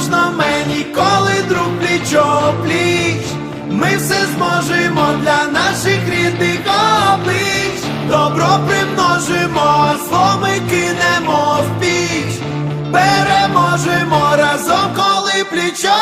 можна мені, коли друг плічо пліч. Ми все зможемо для наших рідних облич. Добро примножимо, зло ми кинемо в піч. Переможемо разом, коли плічо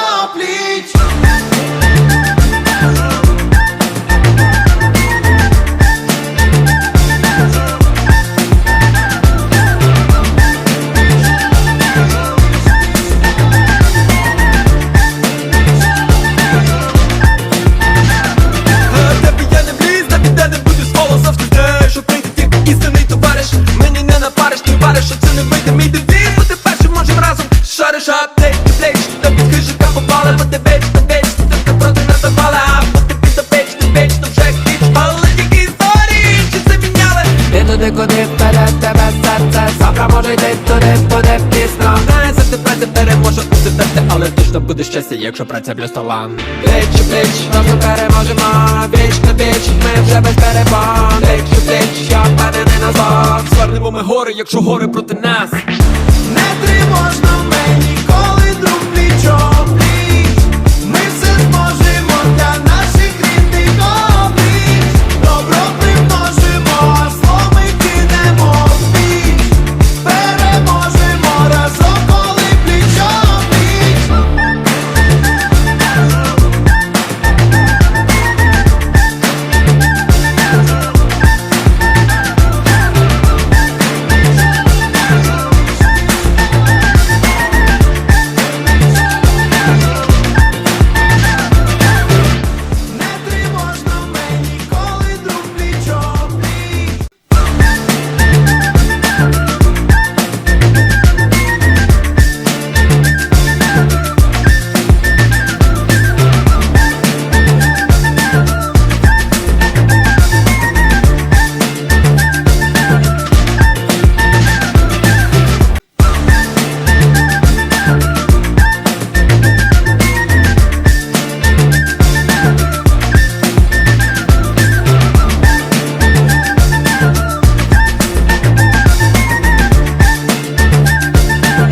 що це не вийде мій девіз. Бути першим можем разом. Шариш аптеч, плеч. Та під хижика попали, бо ти веч, та веч Ти проти не давали, а бути під до печ, ти веч, то вже хіч Але тільки історії, чи це міняли? Ти туди, куди вперед тебе серце? Завтра може йти туди, буде пізно. Знає, за тебе не переможе усе терти Але точно буде щастя, якщо праця плюс талант у плеч, разом переможемо. Віч на віч, ми вже без перебон Плеч гори, якщо гори проти нас